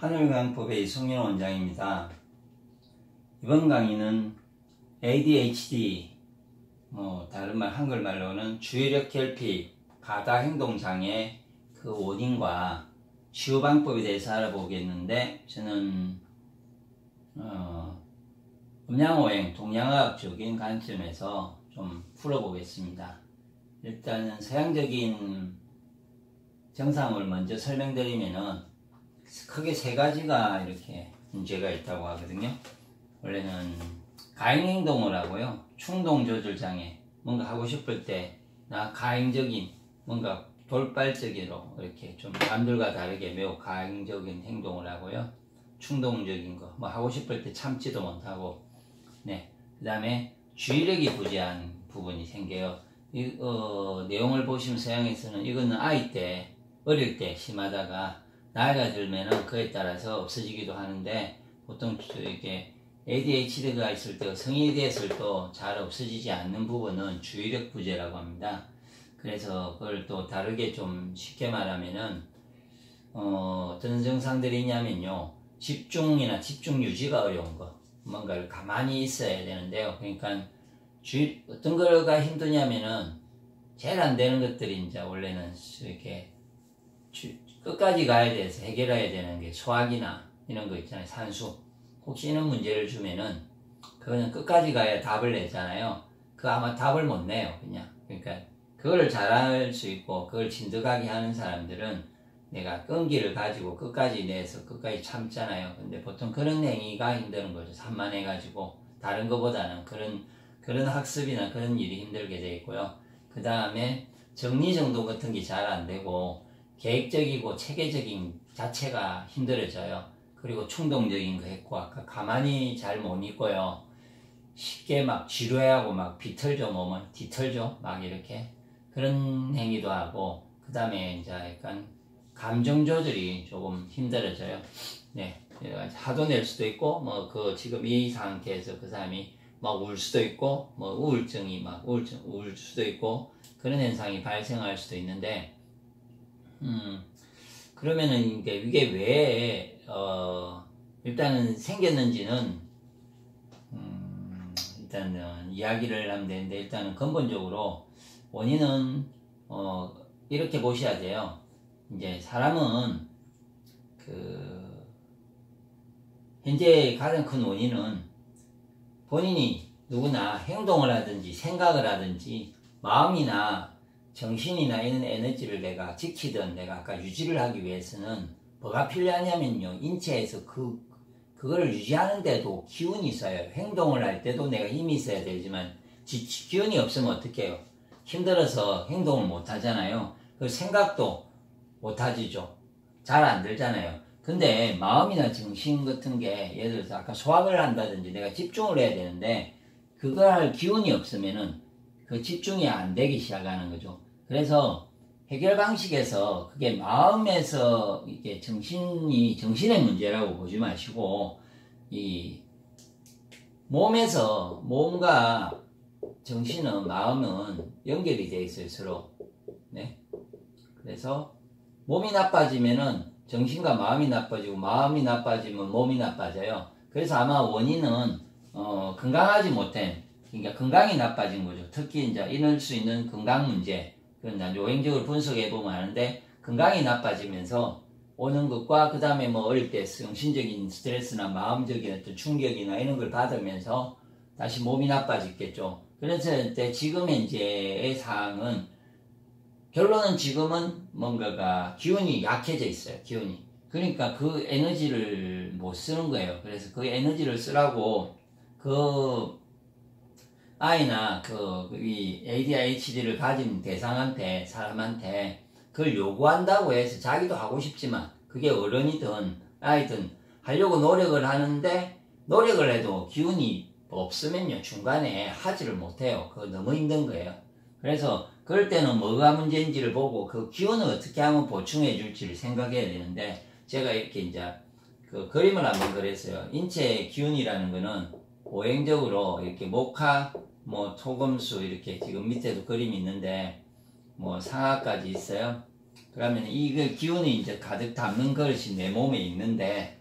하늘 강법의 이승윤 원장입니다. 이번 강의는 ADHD, 뭐 다른 말 한글말로는 주의력 결핍, 가다 행동 장애 그 원인과 치유 방법에 대해서 알아보겠는데 저는 어, 음양오행 동양학적인 관점에서 좀 풀어보겠습니다. 일단은 서양적인 정상을 먼저 설명드리면은 크게 세 가지가 이렇게 문제가 있다고 하거든요. 원래는 가행행동을 하고요. 충동 조절 장애. 뭔가 하고 싶을 때 나 가행적인 뭔가 돌발적으로 이렇게 좀 남들과 다르게 매우 가행적인 행동을 하고요. 충동적인 거. 뭐 하고 싶을 때 참지도 못하고. 네. 그 다음에 주의력이 부재한 부분이 생겨요. 이, 어, 내용을 보시면 서양에서는 이거는 아이 때, 어릴 때 심하다가 나이가 들면은 그에 따라서 없어지기도 하는데 보통 이게 ADHD가 있을 때 성인이 됐을 때잘 없어지지 않는 부분은 주의력 부재라고 합니다. 그래서 그걸 또 다르게 좀 쉽게 말하면은 어, 어떤 증상들이 있냐면요. 집중이나 집중 유지가 어려운 거. 뭔가를 가만히 있어야 되는데요. 그러니까 주의, 어떤 거가 힘드냐면은 제일 안 되는 것들이 이제 원래는 이렇게 주, 끝까지 가야 돼서 해결해야 되는 게 소화기나 이런 거 있잖아요. 산수. 혹시 이런 문제를 주면은 그거는 끝까지 가야 답을 내잖아요. 그 아마 답을 못 내요. 그냥. 그러니까 그거를 잘할 수 있고 그걸 진득하게 하는 사람들은 내가 끈기를 가지고 끝까지 내서 끝까지 참잖아요. 근데 보통 그런 행위가 힘드는 거죠. 산만해가지고 다른 것보다는 그런 그런 학습이나 그런 일이 힘들게 돼 있고요. 그 다음에 정리 정돈 같은 게 잘 안 되고 계획적이고 체계적인 자체가 힘들어져요. 그리고 충동적인 거 했고 아까 가만히 잘 못 있고요. 쉽게 막 지루해하고 막 비틀죠 몸을 뒤틀죠 막 이렇게 그런 행위도 하고 그 다음에 이제 약간 감정 조절이 조금 힘들어져요. 네, 하도 낼 수도 있고 뭐 그 지금 이 상태에서 그 사람이 막 울 수도 있고 뭐 우울증이 막 우울증 울 수도 있고 그런 현상이 발생할 수도 있는데 음, 그러면은 이게, 이게 왜, 어, 일단은 생겼는지는, 음, 일단은 이야기를 하면 되는데, 일단은 근본적으로 원인은, 어, 이렇게 보셔야 돼요. 이제 사람은, 그, 현재 가장 큰 원인은 본인이 누구나 행동을 하든지 생각을 하든지 마음이나 정신이나 이런 에너지를 내가 지키든 내가 아까 유지를 하기 위해서는 뭐가 필요하냐면요. 인체에서 그, 그걸 유지하는데도 기운이 있어요. 행동을 할 때도 내가 힘이 있어야 되지만 지, 기운이 없으면 어떡 해요? 힘들어서 행동을 못 하잖아요. 그 생각도 못 하지죠. 잘 안 들잖아요. 근데 마음이나 정신 같은 게 예를 들어서 아까 소화를 한다든지 내가 집중을 해야 되는데 그거 할 기운이 없으면은 그 집중이 안 되기 시작하는 거죠. 그래서 해결 방식에서 그게 마음에서 이게 정신이 정신의 문제라고 보지 마시고 이 몸에서 몸과 정신은 마음은 연결이 되어 있어요 서로. 네? 그래서 몸이 나빠지면은 정신과 마음이 나빠지고 마음이 나빠지면 몸이 나빠져요. 그래서 아마 원인은 어, 건강하지 못한 그러니까 건강이 나빠진 거죠. 특히 이제 이럴 수 있는 건강 문제 그런 요행적으로 분석해 보면 아는데 건강이 나빠지면서 오는 것과 그 다음에 뭐 어릴 때 정신적인 스트레스나 마음적인 어떤 충격이나 이런 걸 받으면서 다시 몸이 나빠졌겠죠. 그래서 지금 현재의 상황은 결론은 지금은 뭔가가 기운이 약해져 있어요. 기운이. 그러니까 그 에너지를 못 쓰는 거예요. 그래서 그 에너지를 쓰라고 그 아이나 그 이 ADHD를 가진 대상한테 사람한테 그걸 요구한다고 해서 자기도 하고 싶지만 그게 어른이든 아이든 하려고 노력을 하는데 노력을 해도 기운이 없으면요 중간에 하지를 못해요. 그거 너무 힘든 거예요. 그래서 그럴 때는 뭐가 문제인지를 보고 그 기운을 어떻게 하면 보충해 줄지를 생각해야 되는데 제가 이렇게 이제 그 그림을 한번 그렸어요. 인체의 기운이라는 거는 오행적으로 이렇게 목화 뭐 토금수 이렇게 지금 밑에도 그림이 있는데 뭐 상하까지 있어요. 그러면 이그 기운이 이제 가득 담는 그릇이 내 몸에 있는데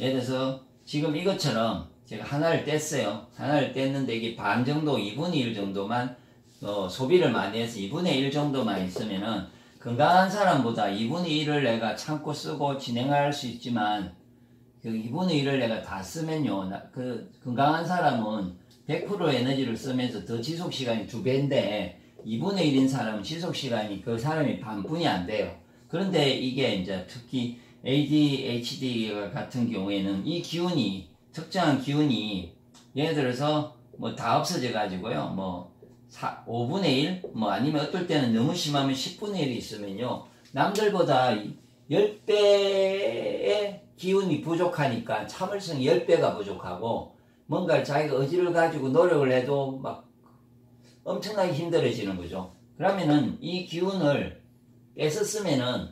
예를 들어서 지금 이것처럼 제가 하나를 뗐어요. 하나를 뗐는데 이게 반 정도, 2분의 1 정도만 어, 소비를 많이 해서 2분의 1 정도만 있으면은 건강한 사람보다 2분의 1을 내가 참고 쓰고 진행할 수 있지만 그 2분의 1을 내가 다 쓰면요. 그 건강한 사람은 100% 에너지를 쓰면서 더 지속 시간이 두 배인데 2분의 1인 사람은 지속 시간이 그 사람이 반분이 안 돼요. 그런데 이게 이제 특히 ADHD 같은 경우에는 이 기운이 특정한 기운이 예를 들어서 뭐 다 없어져 가지고요. 뭐 4, 5분의 1? 뭐 아니면 어떨 때는 너무 심하면 10분의 1이 있으면요. 남들보다 10배의 기운이 부족하니까 참을성이 10배가 부족하고 뭔가 자기가 의지를 가지고 노력을 해도 막 엄청나게 힘들어지는 거죠. 그러면은 이 기운을 뺏었으면은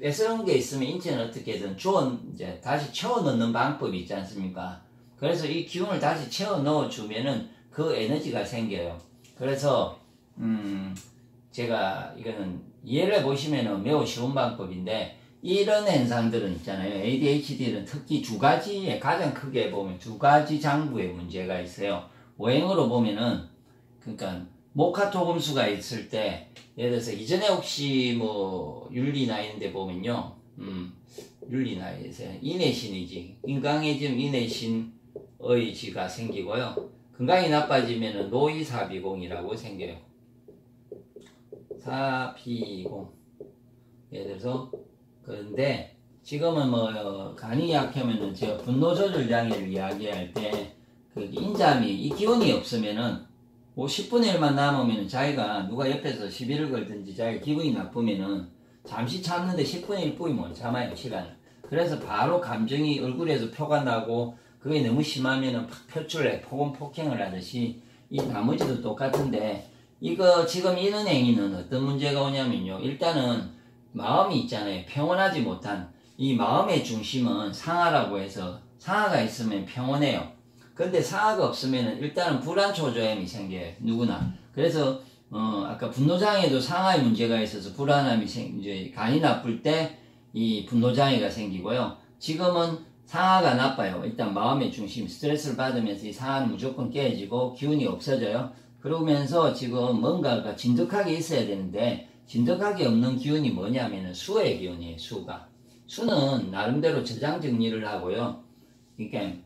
뺏은 게 있으면 인체는 어떻게든 주원 이제 다시 채워 넣는 방법이 있지 않습니까? 그래서 이 기운을 다시 채워 넣어 주면은 그 에너지가 생겨요. 그래서 음 제가 이거는 이해를 보시면은 매우 쉬운 방법인데 이런 현상들은 있잖아요. ADHD는 특히 두 가지에 가장 크게 보면 두 가지 장부에 문제가 있어요. 오행으로 보면은 그러니까 모카토금수가 있을 때 예를 들어서 이전에 혹시 뭐 윤리나 이런데 보면요. 음, 윤리나 에서 인내신이지 인강해지면 인내신의 지가 생기고요. 건강이 나빠지면 노이사비공이라고 생겨요. 사비공 예를 들어서 그런데 지금은 뭐 간이 약하면은 제가 분노 조절 장애를 이야기할 때 그 인자미 이 기운이 없으면은 뭐 10분의 1만 남으면 자기가 누가 옆에서 시비를 걸든지 자기가 기분이 나쁘면은 잠시 참는데 10분의 1 뿐이 못 참아요 시간을. 그래서 바로 감정이 얼굴에서 표가 나고 그게 너무 심하면은 팍 표출해 폭언 폭행을 하듯이 이 나머지도 똑같은데 이거 지금 이런 행위는 어떤 문제가 오냐면요. 일단은 마음이 있잖아요. 평온하지 못한 이 마음의 중심은 상하라고 해서 상하가 있으면 평온해요. 근데 상하가 없으면 일단은 불안 초조함이 생겨요. 누구나. 그래서 어 아까 분노장애도 상하의 문제가 있어서 불안함이 생 이제 간이 나쁠 때 이 분노장애가 생기고요. 지금은 상하가 나빠요. 일단 마음의 중심 스트레스를 받으면서 이 상하는 무조건 깨지고 기운이 없어져요. 그러면서 지금 뭔가가 진득하게 있어야 되는데 진득하게 없는 기운이 뭐냐면은 수의 기운이에요, 수가. 수는 나름대로 저장 정리를 하고요. 그러니까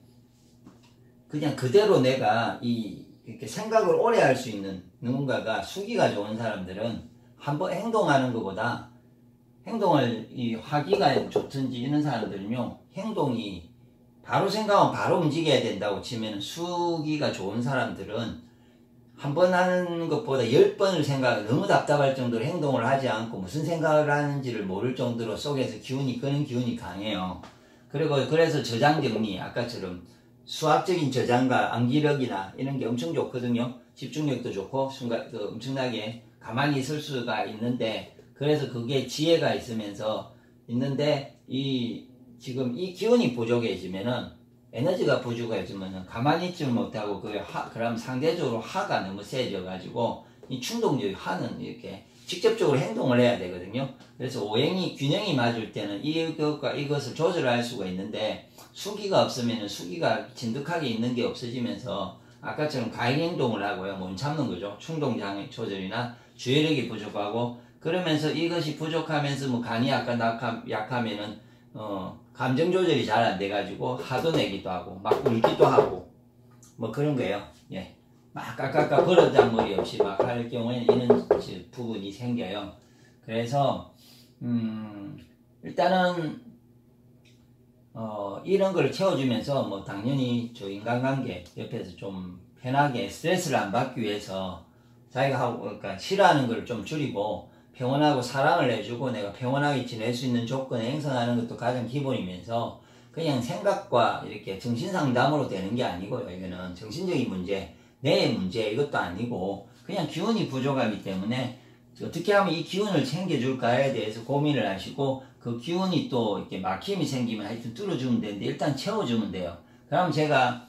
그냥 그대로 내가 이 이렇게 생각을 오래 할 수 있는 누군가가 수기가 좋은 사람들은 한번 행동하는 것보다 행동을 이 화기가 좋든지 이런 사람들은요 행동이 바로 생각하면 바로 움직여야 된다고 치면 수기가 좋은 사람들은 한 번 하는 것보다 열 번을 생각, 너무 답답할 정도로 행동을 하지 않고 무슨 생각을 하는지를 모를 정도로 속에서 기운이, 끄는 기운이 강해요. 그리고 그래서 저장 정리, 아까처럼 수학적인 저장과 암기력이나 이런 게 엄청 좋거든요. 집중력도 좋고, 순간, 그 엄청나게 가만히 있을 수가 있는데, 그래서 그게 지혜가 있으면서 있는데, 이, 지금 이 기운이 부족해지면은 에너지가 부족해지면 가만히 있지 못하고 그 하, 그럼 상대적으로 하가 너무 세져 가지고 이 충동적인 하는 이렇게 직접적으로 행동을 해야 되거든요. 그래서 오행이 균형이 맞을 때는 이것과 이것을 조절할 수가 있는데 수기가 없으면 수기가 진득하게 있는 게 없어지면서 아까처럼 가행 행동을 하고요. 못 참는 거죠. 충동 장애 조절이나 주의력이 부족하고 그러면서 이것이 부족하면서 뭐 간이 약간 약하면은 어 감정 조절이 잘 안 돼가지고 하도 내기도 하고 막 울기도 하고 뭐 그런 거예요. 예. 막 깎깎깎 버릇장머리 없이 막 할 경우에는 이런 부분이 생겨요. 그래서 음 일단은 어 이런 걸 채워주면서 뭐 당연히 저 인간관계 옆에서 좀 편하게 스트레스를 안 받기 위해서 자기가 하고 그러니까 싫어하는 걸 좀 줄이고 평온하고 사랑을 해주고 내가 평온하게 지낼 수 있는 조건을 행성하는 것도 가장 기본이면서 그냥 생각과 이렇게 정신상담으로 되는 게 아니고요. 이거는 정신적인 문제, 내 문제 이것도 아니고 그냥 기운이 부족하기 때문에 어떻게 하면 이 기운을 챙겨줄까에 대해서 고민을 하시고 그 기운이 또 이렇게 막힘이 생기면 하여튼 뚫어주면 되는데 일단 채워주면 돼요. 그럼 제가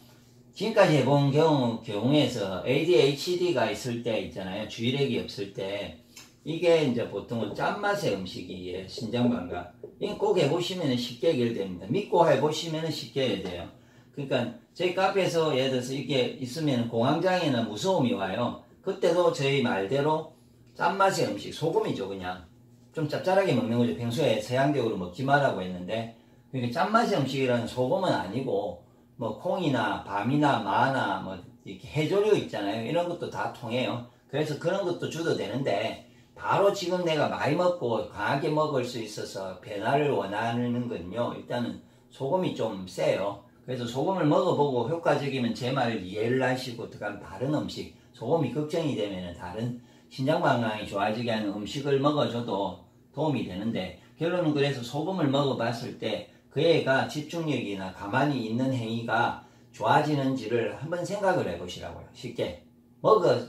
지금까지 해본 경우, 경우에서 ADHD가 있을 때 있잖아요. 주의력이 없을 때 이게 이제 보통은 짠맛의 음식이에요. 신장방가. 이거 꼭 해보시면 쉽게 해결됩니다. 믿고 해보시면 쉽게 해야 돼요. 그러니까 저희 카페에서 예를 들어서 이게 있으면 공황장애나 무서움이 와요. 그때도 저희 말대로 짠맛의 음식, 소금이죠 그냥. 좀 짭짤하게 먹는 거죠. 평소에 서양적으로 먹지 말라고 했는데 그러니까 짠맛의 음식이라는 소금은 아니고 뭐 콩이나 밤이나 마나 뭐 이렇게 해조류 있잖아요. 이런 것도 다 통해요. 그래서 그런 것도 주도 되는데 바로 지금 내가 많이 먹고 강하게 먹을 수 있어서 변화를 원하는 건요. 일단은 소금이 좀 세요. 그래서 소금을 먹어보고 효과적이면 제 말을 이해를 하시고 어떡하면 다른 음식 소금이 걱정이 되면 다른 신장 방광이 좋아지게 하는 음식을 먹어줘도 도움이 되는데 결론은 그래서 소금을 먹어봤을 때 그 애가 집중력이나 가만히 있는 행위가 좋아지는지를 한번 생각을 해보시라고요. 쉽게 먹어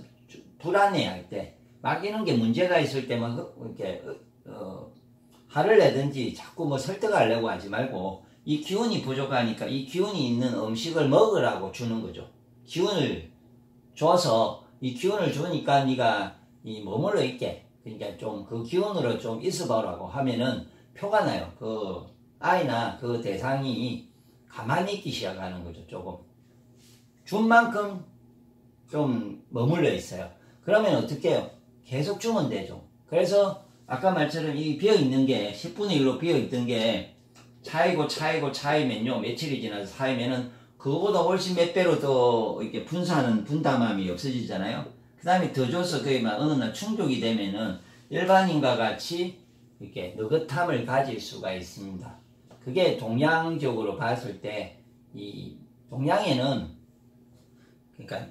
불안해 할 때 맡기는 게 문제가 있을 때만 이렇게 어, 화를 내든지 자꾸 뭐 설득하려고 하지 말고 이 기운이 부족하니까 이 기운이 있는 음식을 먹으라고 주는 거죠. 기운을 줘서 이 기운을 주니까 네가 이 머물러 있게 그러니까 좀 그 기운으로 좀 있어보라고 하면은 표가 나요. 그 아이나 그 대상이 가만히 있기 시작하는 거죠. 조금 준 만큼 좀 머물러 있어요. 그러면 어떻게 해요? 계속 주면 되죠. 그래서 아까 말처럼 이 비어 있는 게 10분의 1로 비어 있던 게 차이고 차이고 차이면요 며칠이 지나서 차이면은 그거보다 훨씬 몇 배로 더 이렇게 분사하는 분담함이 없어지잖아요. 그 다음에 더 줘서 그게 막 어느 날 충족이 되면은 일반인과 같이 이렇게 느긋함을 가질 수가 있습니다. 그게 동양적으로 봤을 때 이 동양에는 그러니까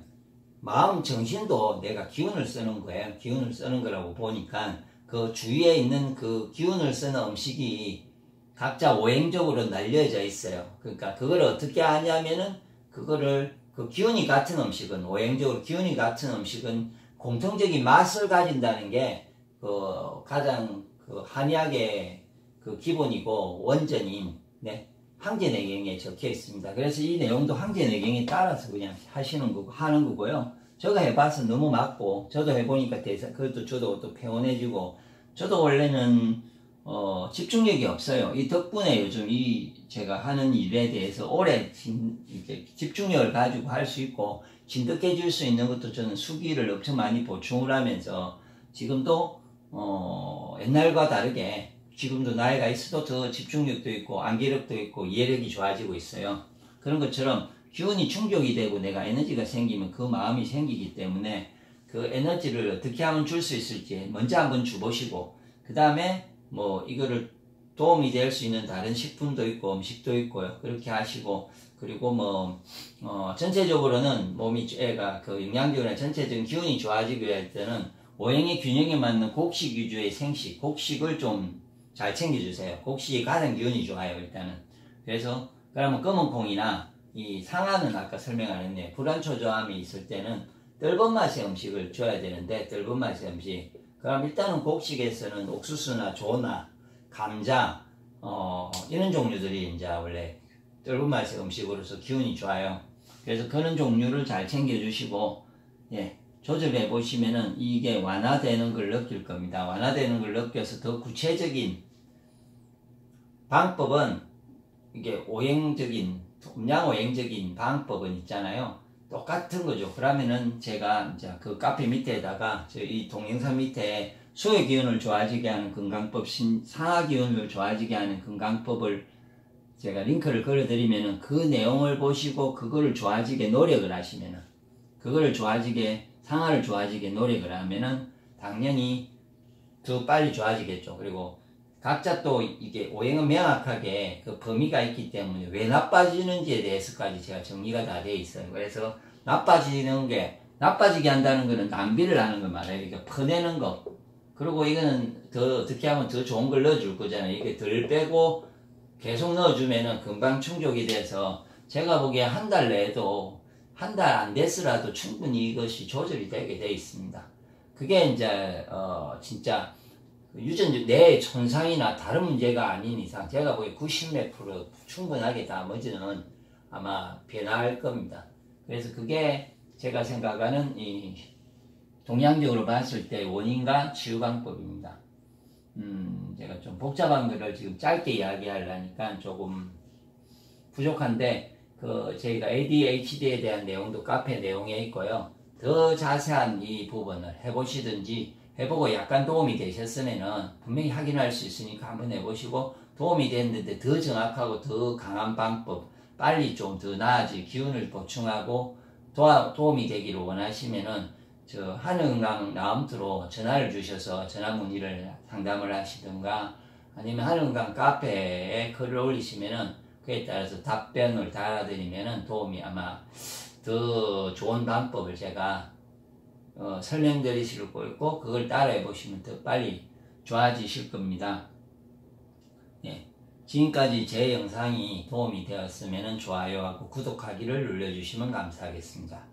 마음 정신도 내가 기운을 쓰는 거예요. 기운을 쓰는 거라고 보니까 그 주위에 있는 그 기운을 쓰는 음식이 각자 오행적으로 날려져 있어요. 그러니까 그걸 어떻게 하냐면은 그거를 그 기운이 같은 음식은 오행적으로 기운이 같은 음식은 공통적인 맛을 가진다는 게 그 가장 그 한약의 그 기본이고 원전인 네, 항제내경에 적혀 있습니다. 그래서 이 내용도 항제내경에 따라서 그냥 하시는 거고 하는 거고요. 제가 해봐서 너무 맞고 저도 해보니까 대사 그것도 저도 또 평온해지고 저도 원래는 어, 집중력이 없어요. 이 덕분에 요즘 이 제가 하는 일에 대해서 오래 진, 이제 집중력을 가지고 할 수 있고 진득해질 수 있는 것도 저는 수기를 엄청 많이 보충을 하면서 지금도 어, 옛날과 다르게 지금도 나이가 있어도 더 집중력도 있고 안기력도 있고 이해력이 좋아지고 있어요. 그런 것처럼 기운이 충족이 되고 내가 에너지가 생기면 그 마음이 생기기 때문에 그 에너지를 어떻게 하면 줄 수 있을지 먼저 한번 주보시고 그 다음에 뭐 이거를 도움이 될 수 있는 다른 식품도 있고 음식도 있고요. 그렇게 하시고 그리고 뭐 어, 전체적으로는 몸이 애가 그 영양적으로 전체적인 기운이 좋아지기 위할 때는 오행의 균형에 맞는 곡식 위주의 생식, 곡식을 좀 잘 챙겨주세요. 곡식이 가장 기운이 좋아요, 일단은. 그래서, 그러면 검은 콩이나 이 상하는 아까 설명 안 했네. 불안 초조함이 있을 때는 뜰번 맛의 음식을 줘야 되는데, 뜰번 맛의 음식. 그럼 일단은 곡식에서는 옥수수나 조나, 감자, 어, 이런 종류들이 이제 원래 뜰번 맛의 음식으로서 기운이 좋아요. 그래서 그런 종류를 잘 챙겨주시고, 예. 조절해 보시면은 이게 완화되는 걸 느낄 겁니다. 완화되는 걸 느껴서 더 구체적인 방법은 이게 오행적인 음양 오행적인 방법은 있잖아요. 똑같은 거죠. 그러면은 제가 이제 그 카페 밑에다가 저이 동영상 밑에 수의 기운을 좋아지게 하는 건강법, 상하 기운을 좋아지게 하는 건강법을 제가 링크를 걸어드리면은 그 내용을 보시고 그거를 좋아지게 노력을 하시면은 그거를 좋아지게 상하를 좋아지게 노력을 하면은 당연히 더 빨리 좋아지겠죠. 그리고 각자 또 이게 오행은 명확하게 그 범위가 있기 때문에 왜 나빠지는지에 대해서까지 제가 정리가 다 되어 있어요. 그래서 나빠지는 게 나빠지게 한다는 거는 낭비를 하는 거 말이에요. 이렇게 퍼내는 거. 그리고 이거는 더 어떻게 하면 더 좋은 걸 넣어줄 거잖아요. 이게 덜 빼고 계속 넣어주면은 금방 충족이 돼서 제가 보기에 한 달 내에도 한 달 안 됐으라도 충분히 이것이 조절이 되게 돼 있습니다. 그게 이제 어 진짜 유전적 내 천상이나 다른 문제가 아닌 이상 제가 보기에 90몇 프로 충분하게 나머지는 아마 변화할 겁니다. 그래서 그게 제가 생각하는 이 동양적으로 봤을 때 원인과 치유 방법입니다. 음, 제가 좀 복잡한 거를 지금 짧게 이야기하려니까 조금 부족한데, 그, 저희가 ADHD에 대한 내용도 카페 내용에 있고요. 더 자세한 이 부분을 해보시든지, 해보고 약간 도움이 되셨으면은 분명히 확인할 수 있으니까 한번 해보시고, 도움이 됐는데 더 정확하고 더 강한 방법, 빨리 좀 더 나아질 기운을 보충하고, 도와, 도움이 되기를 원하시면은, 저, 한은강 나음트로 전화를 주셔서 전화 문의를 상담을 하시든가, 아니면 한은강 카페에 글을 올리시면은, 그에 따라서 답변을 달아드리면은 도움이 아마 더 좋은 방법을 제가 어, 설명드릴 고 있고 그걸 따라해 보시면 더 빨리 좋아지실 겁니다. 네. 지금까지 제 영상이 도움이 되었으면 좋아요하고 구독하기를 눌러주시면 감사하겠습니다.